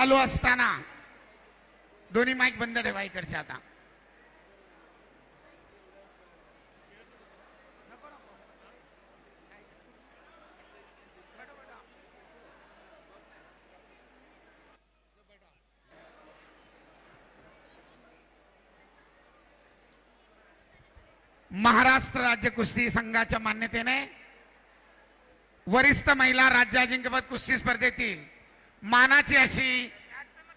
चालू असताना. दोन्ही माईक बंद ठेवा इकडच्या आता. महाराष्ट्र राज्य कुस्ती संघाच्या मान्यतेने वरिष्ठ महिला राज्य अजिंक्यपद कुस्ती स्पर्धेतील मानाची अशी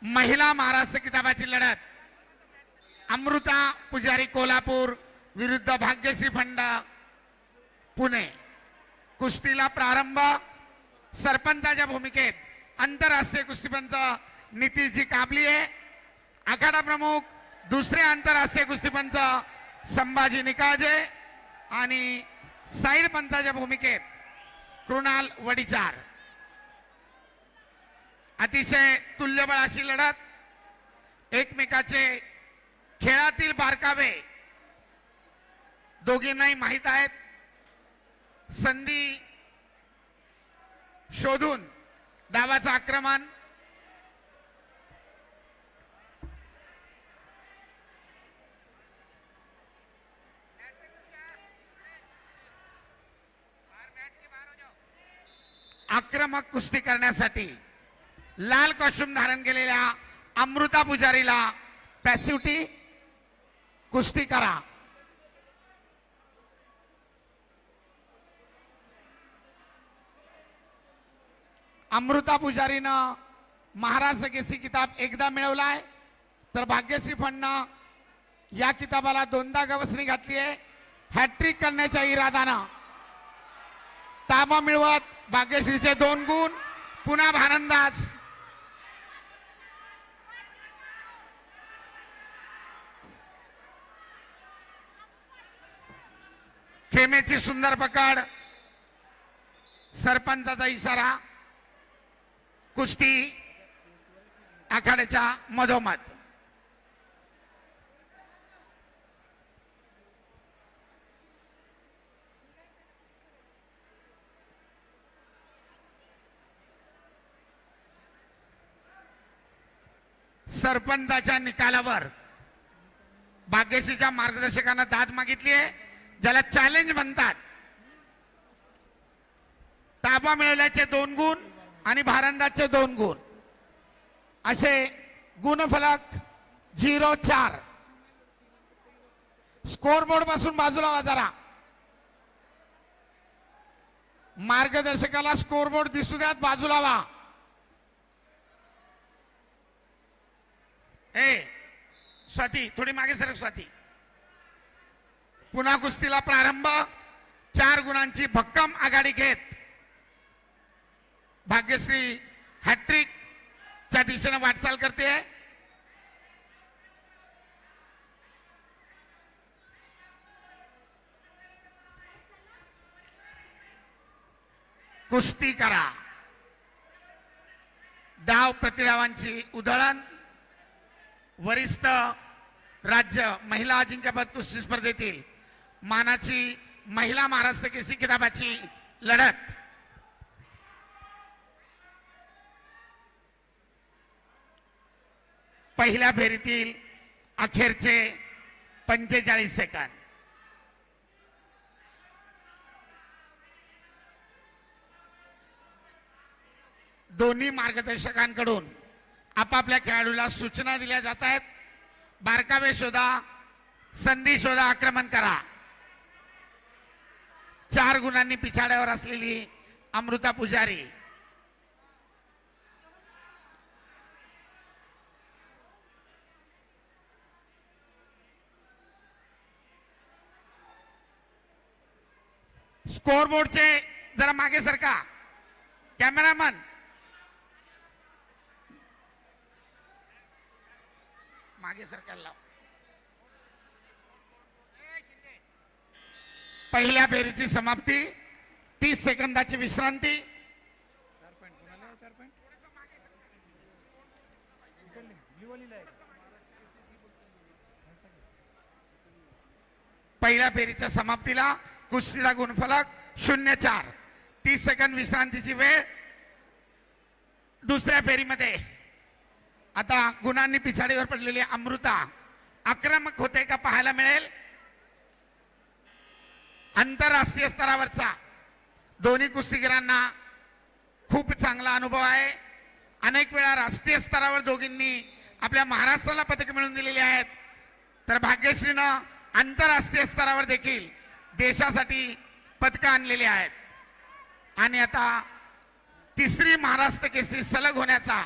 महिला महाराष्ट्र किताबाची लढत. अमृता पुजारी कोल्हापूर विरुद्ध भाग्यश्री फंडा पुणे. कुस्तीला प्रारंभ सरपंचाच्या भूमिकेत आंतरराष्ट्रीय कुस्तीपंच नितीशजी काबलीये. आखाडा प्रमुख दुसरे आंतरराष्ट्रीय कुस्तीपंच संभाजी निकाजे. आणि साईर पंचाच्या भूमिकेत कृणाल वडीचार. अतिशय तुल्यबळ अशी लढत. एकमेकाचे खेळातील बारकावे दोघींनाही माहीत आहेत. संधी शोधून डावाचं आक्रमण. आक्रमक कुस्ती करण्यासाठी लाल कॉस्ट्युम धारण केलेल्या अमृता पुजारीला पॅसिव्हिटी कुस्ती करा. अमृता पुजारीनं महाराष्ट्र केसी किताब एकदा मिळवलाय तर भाग्यश्री फंडनं या किताबाला दोनदा गवसणी घातली आहे. हॅट्रिक करण्याच्या इरादानं ताबा मिळवत भाग्यश्रीचे दोन गुण पुन्हा भारंदाज. खेमेची सुंदर पकड सरपंचाचा इशारा कुस्ती आखाड्याच्या मधोमध. सरपंचाच्या निकालावर भाग्यश्रीच्या मार्गदर्शकांना दाद मागितली आहे. ज्याला चॅलेंज म्हणतात. ताबा मिळवल्याचे दोन गुण आणि भारंदाचे दोन गुण. असे गुणफलक झिरो चार. स्कोरबोर्डपासून बाजूला जरा. मार्गदर्शकाला स्कोरबोर्ड दिसू द्यात बाजूला वा. ए स्वाती थोडी मागे सरक स्वाती. पुन्हा कुस्तीला प्रारंभ. चार गुणांची भक्कम आघाडी घेत. भाग्यश्री हॅट्रिक च्या दिशेने वाटचाल करते. कुस्ती करा. डाव प्रतिडावांची उधळण. वरिष्ठ राज्य महिला अजिंक्यपद कुस्ती स्पर्धेतील मानाची महिला महाराष्ट्र केसरी किताबाची लढत. पहिल्या फेरीतील अखेरचे पंचेचाळीस सेकंद. दोन्ही मार्गदर्शकांकडून आपापल्या खेळाडूला सूचना दिल्या जात आहेत. बारकावे शोधा संधी शोधा आक्रमण करा. चार गुणांनी पिछाड्यावर असलेली अमृता पुजारी. स्कोरबोर्डचे जरा मागे सरका कॅमेरामन मागे सरकार लाव. पहिल्या फेरीची समाप्ती तीस सेकंदाची विश्रांती. पहिल्या फेरीच्या समाप्तीला कुस्तीचा गुणफलक शून्य चार. तीस सेकंद विश्रांतीची वेळ. दुसऱ्या फेरीमध्ये आता गुणांनी पिछाडीवर पडलेली अमृता आक्रमक होते का पाहायला मिळेल? आंतरराष्ट्रीय स्तरावरचा. दोन्ही कुस्तीगिरांना खूप चांगला अनुभव आहे. अनेक वेळा राष्ट्रीय स्तरावर दोघींनी आपल्या महाराष्ट्राला पदकं मिळवून दिलेली आहेत. तर भाग्यश्रीनं आंतरराष्ट्रीय स्तरावर देखील देशासाठी पदकं आणलेली आहेत. आणि आता तिसरी महाराष्ट्र केसरी सलग होण्याचा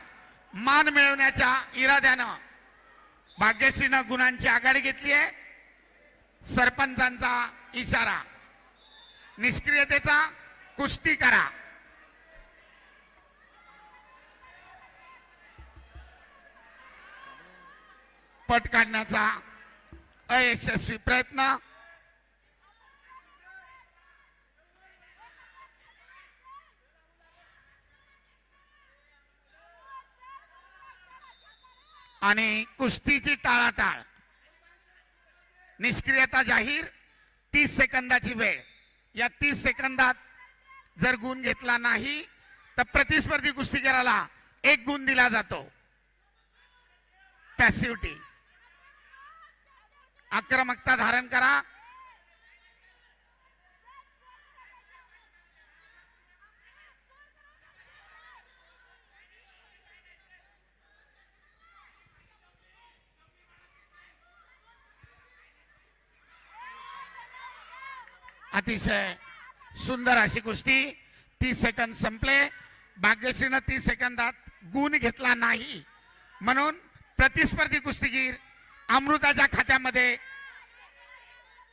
मान मिळवण्याच्या इराद्यानं भाग्यश्रीनं गुणांची आघाडी घेतली आहे. सरपंचांचा इशारा. निष्क्रियतेचा कुस्ती करा. पट काढण्याचा अयशस्वी प्रयत्न. आणि कुस्तीची टाळाटाळ. निष्क्रियता जाहीर तीस सेकंदाची वेळ. या तीस सेकंदात जर गुण घेतला नाही तर प्रतिस्पर्धी कुस्तीगीराला एक गुण दिला जातो. पॅसिव्हिटी आक्रमकता धारण करा. अतिशय सुंदर अशी कुस्ती. तीस सेकंद संपले. भाग्यश्रीनं तीस सेकंदात गुण घेतला नाही. म्हणून प्रतिस्पर्धी कुस्तीगीर अमृताच्या खात्यामध्ये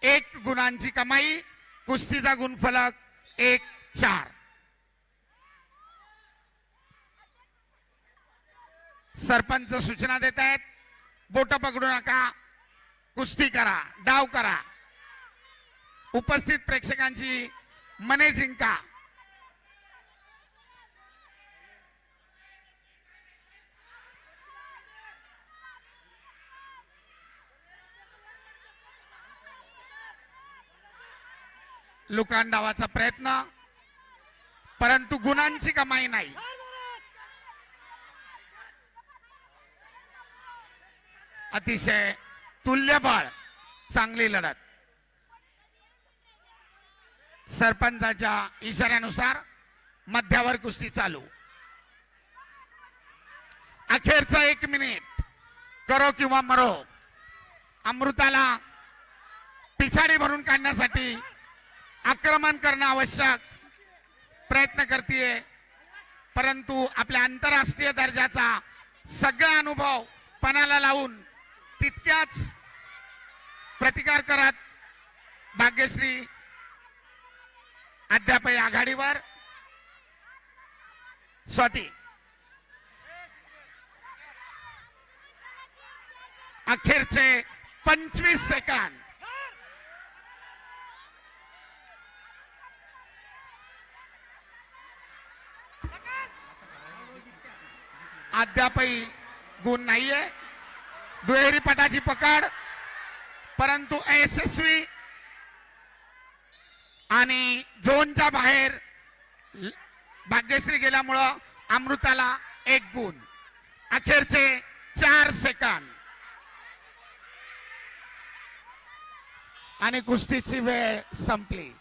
एक गुणांची कमाई कुस्तीचा गुणफलक एक चार. सरपंच सूचना देत आहेत बोट पकडू नका कुस्ती करा डाव करा. उपस्थित प्रेक्षकांची मने जिंका. लुकान डावाचा प्रयत्न परंतु गुणांची कमाई नाही. अतिशय तुल्यबळ चांगली लढत. सरपंचाच्या इशाऱ्यानुसार मध्यावर कुस्ती चालू. अखेरचा एक मिनिट. करो किंवा मरो. अमृताला पिछाडी भरून काढण्यासाठी आक्रमण करणं आवश्यक. प्रयत्न करते परंतु आपल्या आंतरराष्ट्रीय दर्जाचा सगळा अनुभव पणाला लावून तितक्याच प्रतिकार करत भाग्यश्री अद्यापही आघाडीवर. स्वाती. अखेरचे पंचवीस सेकंद. अद्यापही गुण नाहीये. दुहेरी पटाची पकड. परंतु यशस्वी आणि झोनच्या बाहेर भाग्यश्री गेल्यामुळं अमृताला एक गुण. अखेरचे चार सेकंद. आणि कुस्तीची वेळ संपली.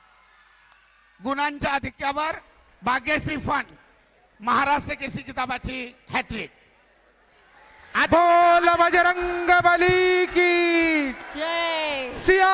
गुणांच्या आधिक्यावर भाग्यश्री फंड महाराष्ट्र केसी किताबाची हॅट्रिक बोल बजरंग बली की जय! सिया